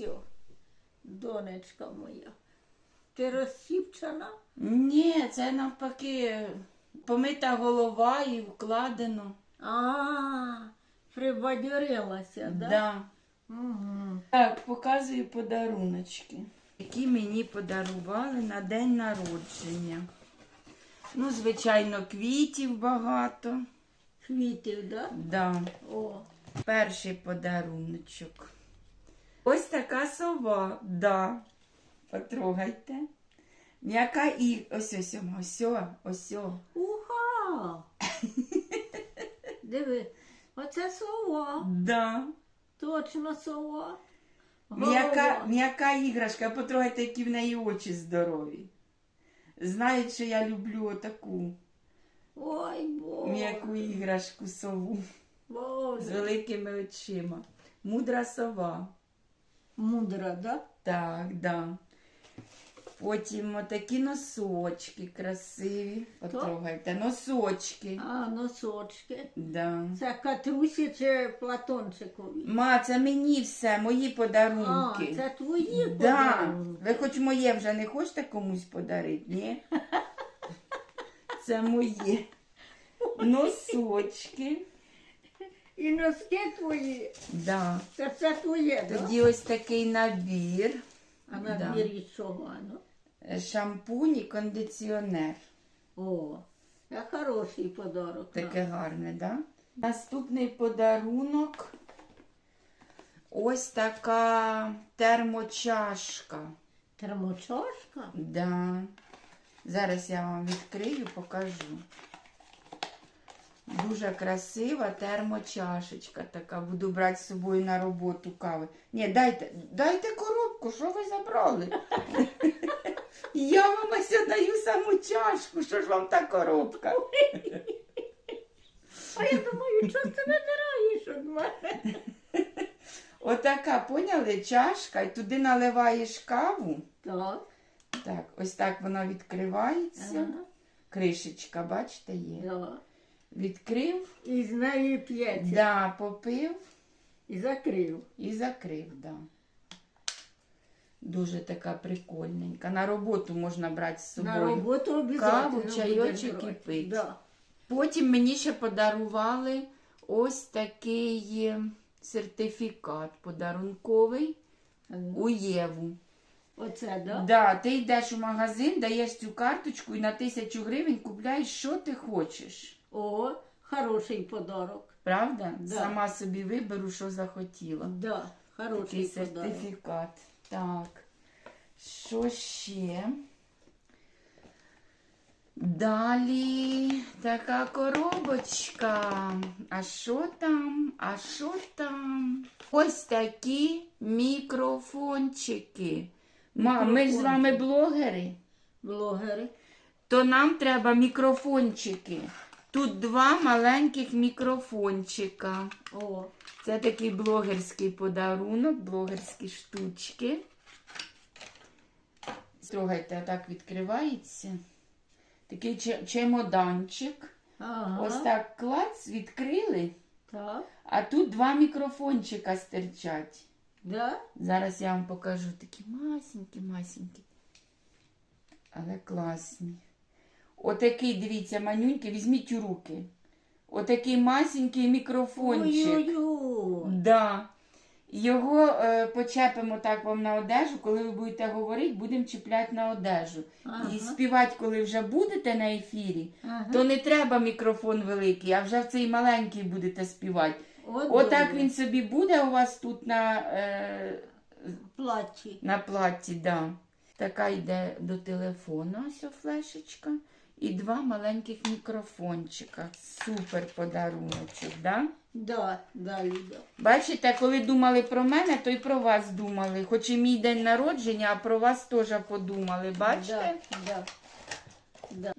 О, донечка моя. Ти розсіпчена? Ні, це навпаки помита голова і вкладено. А, прибадьорилася, да? Да. Угу. Так, показую подаруночки, які мені подарували на день народження. Ну, звичайно, квітів багато. Квітів, да? Да. О, Перший подаруночок. Ось така сова, да. Потрогайте. М'яка і ось ось ось ось. ось. уха! Диви, оце сова. Да. Точно сова. М'яка, м'яка іграшка, потрогайте, які в неї очі здорові. Знають, що я люблю отаку Ой, Боже. м'яку іграшку сову з великими очима. Мудра сова. Мудра, да? Так, да. Потім отакі носочки красиві. Потрогайте. Носочки. А, носочки. Да. Це Катрусі чи Платончикові? Ма, це мені все, мої А, подарунки. це твої Да. подарунки. Ви хоч моє вже не хочете комусь подарити, ні? Це моє. Носочки. І носки твої. Да. Це все твоє, да? Тоді ось такий набір. А на Да. двірі чого? Ну? Е, Шампунь і кондиціонер. О, це хороший подарок. Таке гарне, да? Наступний подарунок. Ось така термочашка. Термочашка? Да. Зараз я вам відкрию, покажу. Дуже красива термочашечка така. Буду брати з собою на роботу кави. Ні, дайте, дайте коробку, що ви забрали? Я вам ось даю саму чашку, що ж вам та коробка? А я думаю, що ти вибираєш від мене? Отака, поняли, чашка, і туди наливаєш каву. Так. Так, ось так вона відкривається. Ага. Кришечка, бачите, є. Да. Відкрив, І з неї п'ється. да, попив І закрив. і закрив, да. Дуже така прикольненька. На роботу можна брати з собою. На роботу обов'язково. Каву, чайочок і пить. Да. Потім мені ще подарували ось такий е, сертифікат подарунковий у Єву. Оце, да? Да, ти йдеш у магазин, даєш цю карточку і на тисячу гривень купляєш, що ти хочеш. О, хороший подарок. Правда? Да. Сама собі виберу, що захотіла. Да, хороший Такий подарок. сертифікат. Так. Що ще? Далі така коробочка. А що там? А що там? Ось такі мікрофончики. Мам, ми ж з вами блогери. Блогери. То нам треба мікрофончики. Тут два маленьких мікрофончика. О, Це такий блогерський подарунок, блогерські штучки. Слухайте, так відкривається. Такий че- чемоданчик. ага. Ось так клац, відкрили, Так. а тут два мікрофончика стирчать. Да? Зараз я вам покажу такі масенькі, масенькі. Але класні. Отакий, дивіться, манюнький, візьміть у руки. Отакий масенький мікрофончик. Ой-ой-ой. Да. Його е, почепимо так вам на одежу, коли ви будете говорити, будемо чіпляти на одежу. Ага. І співати, коли вже будете на ефірі, Ага. то не треба мікрофон великий, а вже в цей маленький будете співати. От Отак добре. він собі буде у вас тут на, е, платі. на платі. Да. Така йде до телефону, ось флешечка. І два маленьких мікрофончика. Супер подаруночок, да? Да, да, Люда. Бачите, коли думали про мене, то й про вас думали. Хоч і мій день народження, а про вас теж подумали. Бачите? Да, да. Да.